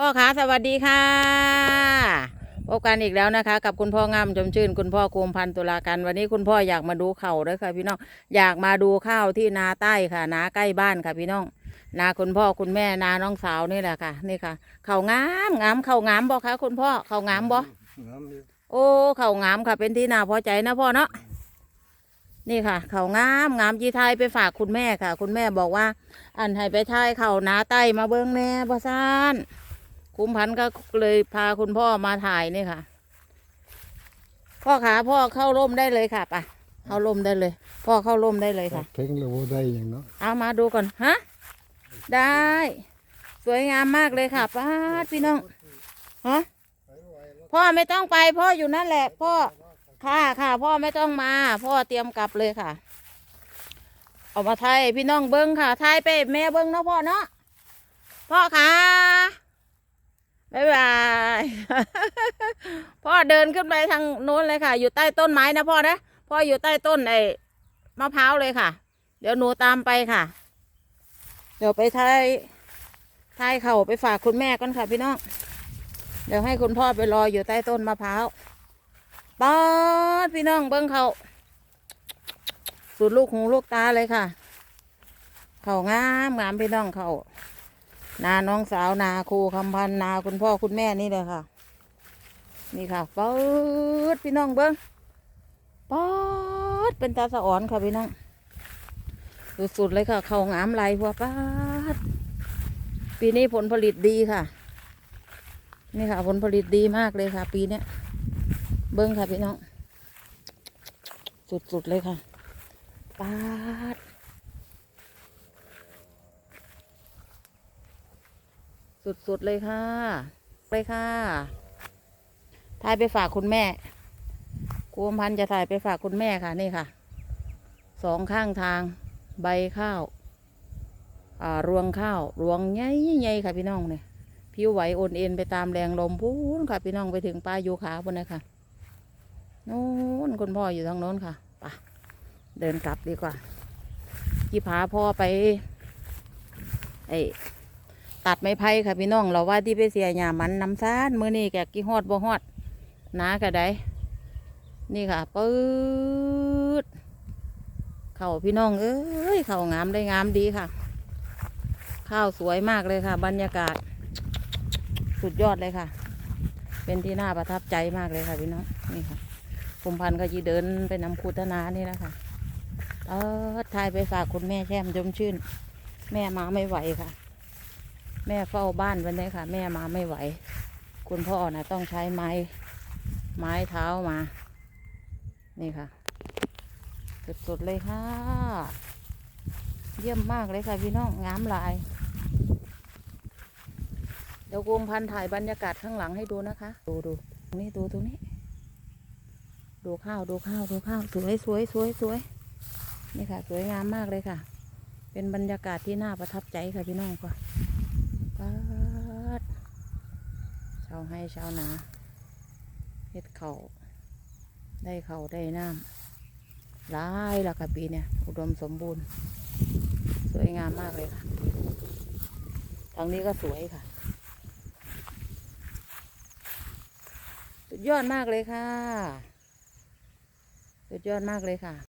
พ่อคะสวัสดีค่ะพบกันอีกแล้วนะคะ กับคุณพ่องามจมชื่น คุณพ่อโกมพันธุ์ตุลากันวันนี้คุณพ่ออยากมาดูเข่าด้วยค่ะพี่น้องอยากมาดูข้าวที่นาใต้ค่ะนาใกล้บ้านค่ะพี่น้องนาคุณพ่อคุณแม่นาน้องสาวนี่แหละค่ะ นี่ค่ะ เข่างามงามเข่างามบ่คะคุณพ่อเข่างามบ่งามอยู่โอ้เข่างามค่ะ เป็นที่น่าพอใจนะพ่อเนาะนี่ค่ะ เข่างามงามจีไทยไปฝากคุณแม่ค่ะ คุณแม่บอกว่า อันให้ไปทายเข่านาใต้มาเบิ้งแน่บ่ซาน คุ้มพันธุ์ก็เลยพาคุณพ่อมาถ่ายนี่ค่ะ พ่อขาพ่อเข้าร่มได้เลยค่ะป่ะเข้าร่มได้เลย พ่อเข้าร่มได้เลยค่ะเพ่งแล้วบ่ได้หยังเนาะเอามาดูก่อนฮะได้ สวยงามมากเลยค่ะป้าดพี่น้องฮะพ่อไม่ต้องไป พ่ออยู่นั่นแหละ พ่อค่ะค่ะ พ่อไม่ต้องมา พ่อเตรียมกลับเลยค่ะเอามาไทยพี่น้องเบิ้งค่ะไทยไปแม่เบิ้งเนาะพ่อเนาะพ่อค่ะ บ๊ายบาย พ่อเดินขึ้นไปทางโน้นเลยค่ะ อยู่ใต้ต้นไม้นะพ่อนะพ่ออยู่ใต้ต้นไอ้มะพร้าวเลยค่ะ เดี๋ยวหนูตามไปค่ะ เดี๋ยวไปทายทายเข่าไปฝากคุณแม่ก่อนค่ะพี่น้องเดี๋ยวให้คุณพ่อไปรออยู่ใต้ต้นมะพร้าวป๊อดพี่น้องเบิ้งเขาสุดลูกหูลูกตาเลยค่ะ เขางามงามพี่น้องเขา นาน้องสาวนาครูคำพันนาคุณพ่อคุณแม่นี่เลยค่ะ นี่ค่ะป๊อดพี่น้องเบิ้งป๊อดเป็นตาสะอ่อนค่ะพี่น้องสุดๆเลยค่ะ เขางามไหลพวป้าดปีนี้ผลผลิตดีค่ะ นี่ค่ะ ผลผลิตดีมากเลยค่ะ ปีเนี้ยเบิ้งค่ะพี่น้อง สุดๆเลยค่ะป้าด สุดๆเลยค่ะไปค่ะ ถ่ายไปฝากคุณแม่ครูอมพันธ์จะถ่ายไปฝากคุณแม่ค่ะนี่ค่ะ สองข้างทางใบข้าวอ่ารวงข้าวรวงใหญ่ๆค่ะพี่น้องเนี่ยผิวไหวโอนเอ็นไปตามแรงลมพูนค่ะ พี่น้องไปถึงปลาโยขาบนนะคะโน้นคุณพ่ออยู่ทางโน้นค่ะไปะเดินกลับดีกว่าที่พาพ่อไป ไอ ตัดไม้ไผ่ค่ะพี่น้องเราว่าที่ไปเสียหยามันน้ำซานมือนี่แกกี่ฮอดบ่ฮอดนากระไดนี่ค่ะปื๊ดเข่าพี่น้องเอ้ยเข่างามได้งามดีค่ะ ข้าวสวยมากเลยค่ะ บรรยากาศ สุดยอดเลยค่ะ เป็นที่น่าประทับใจมากเลยค่ะพี่น้องนี่ค่ะคุมพันธ์ก็จีเดินไปนำคูทนานี่นะคะเออทายไปฝากคุณแม่แช่มจมชื่น แม่มาไม่ไหวค่ะ แม่เฝ้าบ้านวันนี้ค่ะ แม่มาไม่ไหว คุณพ่อนะต้องใช้ไม้ ไม้เท้ามา นี่ค่ะสุดๆเลยค่ะ เยี่ยมมากเลยค่ะพี่น้องงามลาย เดี๋ยวกรมพันถ่ายบรรยากาศข้างหลังให้ดูนะคะ ดูดูตรงนี้ดูตรงนี้ ดูข้าวดูข้าวดูข้าวสวยสวยสวยสวยนี่ค่ะ สวยงามมากเลยค่ะ เป็นบรรยากาศที่น่าประทับใจค่ะพี่น้องค่ะปัด ชาให้ชาวนาเฮ็ดเขาได้เขาได้น้ำหลายและค่ะปีเนี่ย อุดมสมบูรณ์ สวยงามมากเลยค่ะ ทางนี้ก็สวยค่ะ สุดยอดมากเลยค่ะ สุดยอดมากเลยค่ะ